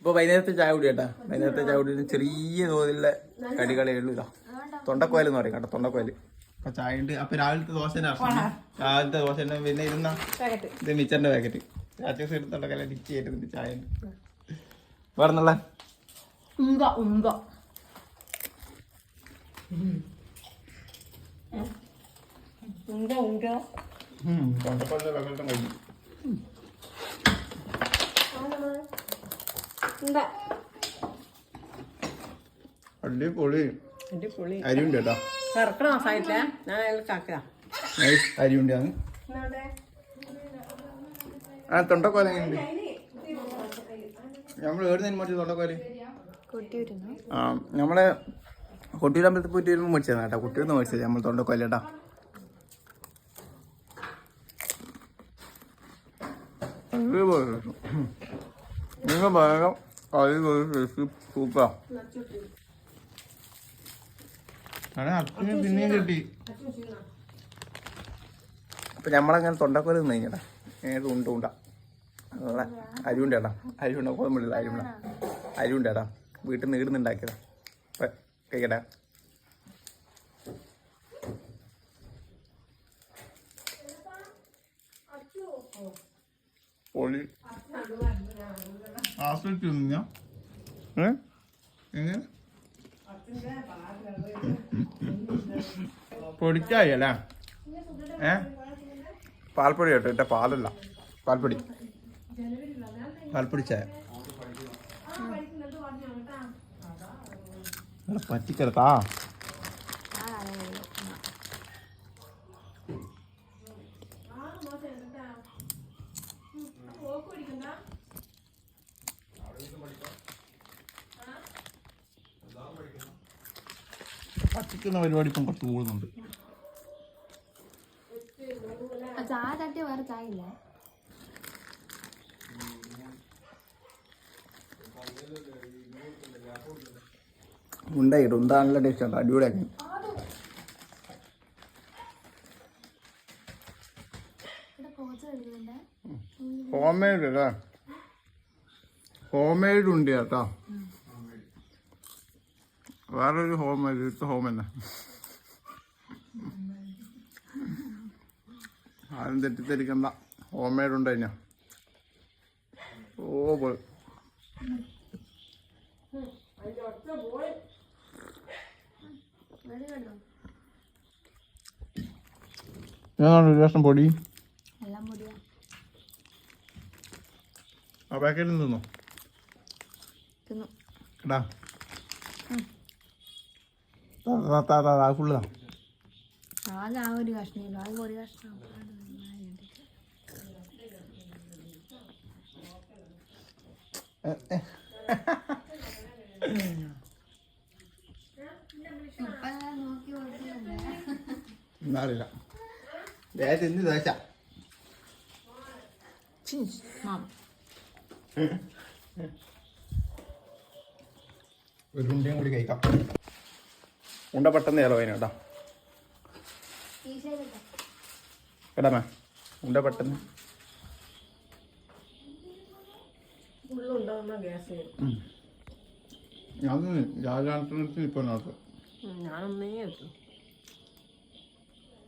ഇപ്പൊ വൈകുന്നേരത്തെ ചായ കുടി കേട്ടാ. വൈകുന്നേരത്തെ ചായ കുടി ചെറിയ തോതിലുള്ള കടികളേ ഉള്ളൂ ഇതാ. തൊണ്ടക്കോയൽ എന്ന് പറയും കേട്ടോ തൊണ്ടക്കോയൽ. അപ്പൊ ചായ ഉണ്ട്. അപ്പൊ രാവിലത്തെ ദോശ രാവിലത്തെ ദോശ പിന്നെ ഇരുന്ന ഇത് മിച്ചറിന്റെ പാക്കറ്റ്. രാത്രി എടുത്തുണ്ടൊക്കെ ഡിച്ച് ആയിട്ട് ചായ ഉണ്ട്. വേറെന്നുള്ള ഉങ്ക ഉങ്ക ഉങ്ക ഉണ്ടോ തൊണ്ടക്കോലിന്റെ പാക്കറ്റും കഴിഞ്ഞു എന്താ അടിപൊളി. അടിപൊളി. അരിയുണ്ട് കേട്ടോ കറക്കണ മാസമായിട്ടില്ല ഞാൻ അയാൾ കാക്കുക നൈസ് അരിയുണ്ട് ആണ് ആ തൊണ്ടക്കോല എങ്ങനെയുണ്ട്? നമ്മൾ ഏട് നിന്ന് തൊണ്ടക്കോല? ആ നമ്മളെ കൊട്ടിയൂർ അമ്പലത്തിൽ പോയിട്ട് വരുമ്പോൾ മേടിച്ചതാണ് കേട്ടോ. കുട്ടിയിൽ നിന്ന് മേടിച്ചത് നമ്മൾ തൊണ്ടക്കോല കേട്ടോ. നിങ്ങൾ പറയാം പിന്നെയും കിട്ടി അപ്പൊ നമ്മളങ്ങനെ തൊണ്ടക്കോല നിന്ന് കഴിഞ്ഞാ ഏത് ഉണ്ട ഉണ്ട. അരിയുണ്ട് ഏട്ടാ അരിയുണ്ട കോതമ്പള്ളില്ല അരിയുണ്ട അരിയുണ്ട് ഏട്ടാ വീട്ടിൽ നിന്ന് ഇടുന്നുണ്ടാക്കിയതാ. കഴിക്കട്ടെ. പൊളി. ആസ്വദിച്ചു ഞാൻ ഏ? എങ്ങനെ? പൊടിക്കായി അല്ലേ? ഏ? പാൽപ്പൊടി കേട്ടോ ഇട്ട പാലല്ല. പാൽപ്പൊടി. പാൽപ്പൊടി ചായ. പറ്റിക്കരുതാ. പറ്റിക്കരുതാ പറ്റിക്കുന്ന പരിപാടി ഇപ്പം കുറച്ച് കൂടുന്നുണ്ട്. ചായ തട്ടിയ വേറെ ചായ ഇല്ല ഉണ്ടായിട്ട് ഉണ്ടാ നല്ല ടേസ്റ്റ് ഉണ്ട് അടിപൊളിയാക്കി ഹോം മെയ്ഡ് അല്ലേ? ഹോം മെയ്ഡ് ഉണ്ട് കേട്ടോ. വേറൊരു ഹോം ഇത് ഹോം തന്നെ. ആരും തെറ്റിദ്ധരിക്കണ്ട. ഹോം മെയ്ഡ് ഉണ്ട് കഴിഞ്ഞാ ഓ പോയി ഒരു പൊടി. ആ പാക്കറ്റിൽ നിന്നോ തിന്നു ആകെ ആ ഒരു കഷ്ണം ആകെ ഒരു കഷ്ണം. എന്നറിയില്ല വേഗം എന്ത് ദോശ മാം. ഒരു ഉണ്ടയും കൂടി കഴിക്കാം. ഉണ്ട പെട്ടെന്ന് ചിലവ് അതിന് കേട്ടോ. കേട്ടാ കേട്ടാ ഉണ്ട പെട്ടെന്ന്. അത് രാജാനത്തിനടുത്ത് ഇപ്പൊ നോക്കാം ഞാനൊന്നേ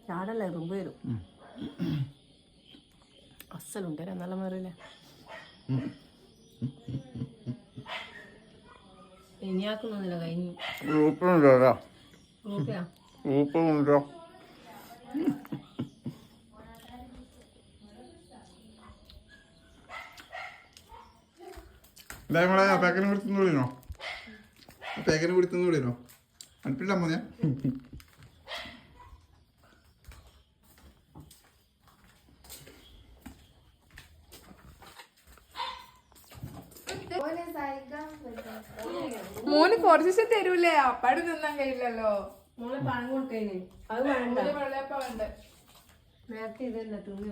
ചാടല്ലേ റുമ്പ് വരും. അസലുണ്ട് നല്ല മാറിയില്ലേ ഇനിയാക്കുന്നൊന്നുമില്ല കഴിഞ്ഞു ഗ്രൂപ്പുണ്ടോ റൂപ്പയാ ഗ്രൂപ്പുണ്ടോ എന്താ പാക്കിനെ കൂടി തിന്നുള്ളിനോ പാക്കിനെ കൂടി തിന്നുള്ളിനോ അനിപ്പിട്ടാ മതിയാ ഓനെ മോന് കുറച്ച് ദിവസം തരൂലേ? അപ്പാട് തിന്നാൻ കഴിയില്ലല്ലോ. മോളെ പണം കൊടുക്കേ അത് വേണ്ട. ഒരു വെള്ളയപ്പ വേണ്ട? നേരത്തെ ഇതല്ല തുണി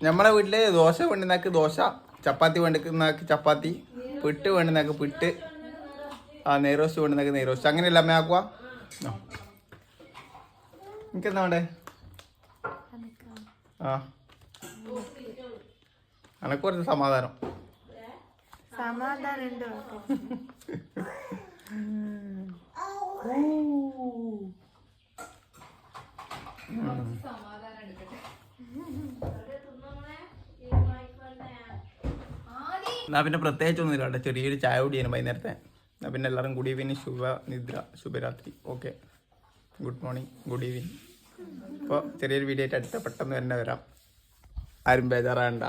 നമ്മളെ വീട്ടിൽ ദോശ വേണ്ടുന്നാക്ക് ദോശ ചപ്പാത്തി വേണ്ടുന്നാക്ക് ചപ്പാത്തി പിട്ട് വേണ്ടുന്നാക്ക് പിട്ട് ആ നെയ്റോസ്റ്റ് വേണ്ടുന്നാക്ക് നെയ്റോസ്റ്റ്. അങ്ങനെയല്ല അമ്മ ആക്കുക എനിക്കെന്താ വേണ്ടേ? ആ. അനക്ക് കുറച്ച് സമാധാനം. സമാധാനം ഉണ്ട് സമാധാനം എടുക്കട്ടെ എന്നാ പിന്നെ പ്രത്യേകിച്ചൊന്നും ഇല്ല കേട്ടോ ചെറിയൊരു ചായ കുടിയാണ് വൈകുന്നേരത്തെ. എന്നാ പിന്നെ എല്ലാവരും ഗുഡ് ഈവനിങ് ശുഭ നിദ്ര ശുഭരാത്രി. Okay. Good morning good evening. അപ്പോൾ ചെറിയൊരു വീഡിയോ ആയിട്ട് അടുത്ത പെട്ടെന്ന് തന്നെ വരാം. ആരും ബേജാറാകണ്ട